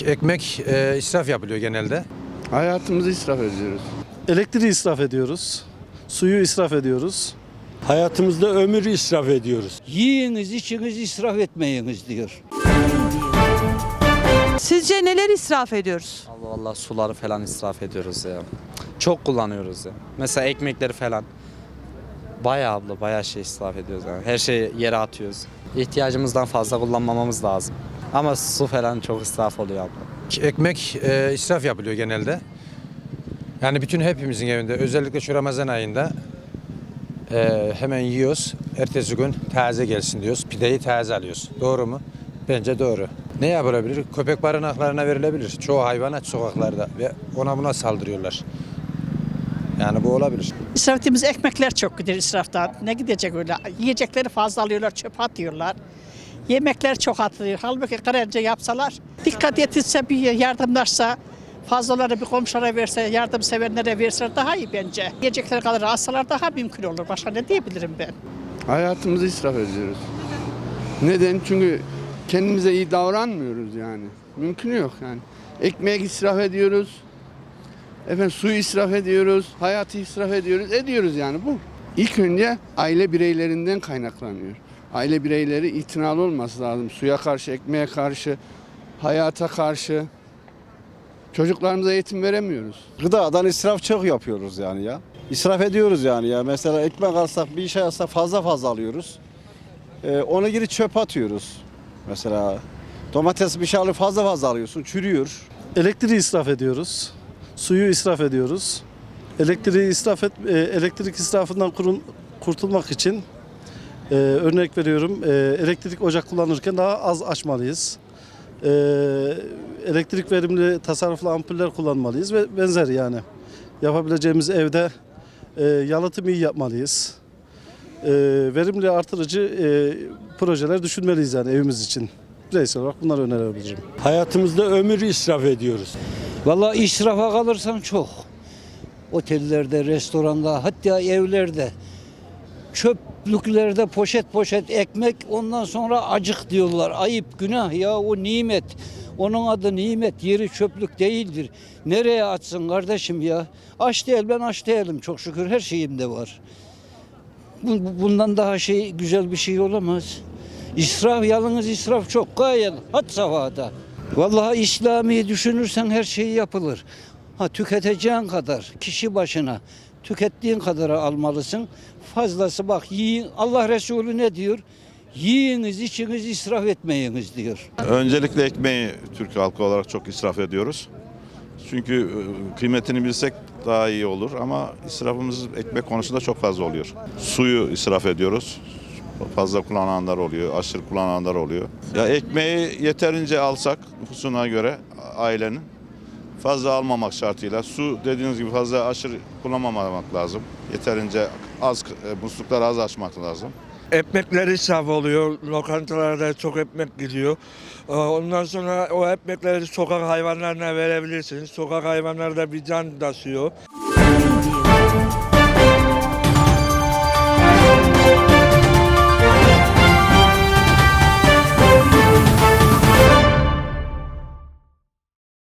Ekmek e, israf yapılıyor genelde. Hayatımızı israf ediyoruz. Elektriği israf ediyoruz. Suyu israf ediyoruz. Hayatımızda ömür israf ediyoruz. Yiyiniz, içiniz, israf etmeyiniz diyor. Sizce neler israf ediyoruz? Allah Allah suları falan israf ediyoruz ya. Çok kullanıyoruz ya. Mesela ekmekleri falan. Bayağı abla bayağı şey israf ediyoruz yani. Her şeyi yere atıyoruz. İhtiyacımızdan fazla kullanmamamız lazım. Ama su falan çok israf oluyor abla. Ekmek e, israf yapılıyor genelde. Yani bütün hepimizin evinde özellikle şu Ramazan ayında e, hemen yiyoruz. Ertesi gün taze gelsin diyoruz. Pideyi taze alıyoruz. Doğru mu? Bence doğru. Ne yapılabilir? Köpek barınaklarına verilebilir. Çoğu hayvan aç sokaklarda ve ona buna saldırıyorlar. Yani bu olabilir. İsraf ettiğimiz ekmekler çok gider israftan. Ne gidecek öyle? Yiyecekleri fazla alıyorlar, çöpe atıyorlar. Yemekler çok atılıyor. Halbuki karınca yapsalar, dikkat edilse bir yardımlaşsa, fazlaları bir komşulara verse, yardımseverlere verse daha iyi bence. Yiyecekleri kadar alsalar daha mümkün olur. Başka ne diyebilirim ben? Hayatımızı israf ediyoruz. Neden? Çünkü kendimize iyi davranmıyoruz yani. Mümkün yok yani. Ekmek israf ediyoruz. Efendim suyu israf ediyoruz. Hayatı israf ediyoruz. Ediyoruz yani bu. İlk önce aile bireylerinden kaynaklanıyor. Aile bireyleri itinalı olması lazım. Suya karşı, ekmeğe karşı, hayata karşı. Çocuklarımıza eğitim veremiyoruz. Gıdadan israf çok yapıyoruz yani ya. İsraf ediyoruz yani ya. Mesela ekmek alsak bir şey alsak fazla fazla alıyoruz. Ee, onu geri çöp atıyoruz. Mesela domates bir şey alıyor fazla fazla alıyorsun çürüyor. Elektriği israf ediyoruz. Suyu israf ediyoruz. Elektriği israf et, e, elektrik israfından kurun- kurtulmak için e, örnek veriyorum. e, elektrik ocak kullanırken daha az açmalıyız. E, elektrik verimli tasarruflu ampuller kullanmalıyız ve benzeri yani. Yapabileceğimiz evde e, yalıtım iyi yapmalıyız. E, verimli artırıcı e, projeler düşünmeliyiz yani evimiz için. Bireysel olarak bunları önerebilirim. Hayatımızda ömür israf ediyoruz. Vallahi israfa kalırsan çok. Otellerde, restoranda, hatta evlerde. Çöplüklerde poşet poşet ekmek ondan sonra acık diyorlar. Ayıp, günah ya o nimet. Onun adı nimet, yeri çöplük değildir. Nereye atsın kardeşim ya? Aç değil ben aç değilim çok şükür her şeyimde var. Bu- bu- Bundan daha şey güzel bir şey olamaz. İsraf yalnız israf çok gayet had safhada. Vallahi İslami düşünürsen her şey yapılır. Ha tüketeceğin kadar kişi başına tükettiğin kadar almalısın. Fazlası bak yiyin. Allah Resulü ne diyor? Yiyiniz, içiniz, israf etmeyiniz diyor. Öncelikle ekmeği Türk halkı olarak çok israf ediyoruz. Çünkü e, kıymetini bilsek daha iyi olur ama israfımız ekmek konusunda çok fazla oluyor. Suyu israf ediyoruz. Fazla kullananlar oluyor, aşırı kullananlar oluyor. Ya ekmeği yeterince alsak nüfusuna göre ailenin fazla almamak şartıyla su dediğiniz gibi fazla aşırı kullanmamak lazım. Yeterince az e, muslukları az açmak lazım. Ekmekler israf oluyor. Lokantalarda çok ekmek gidiyor. Ee, Ondan sonra o ekmekleri sokak hayvanlarına verebilirsiniz. Sokak hayvanları da bir can taşıyor.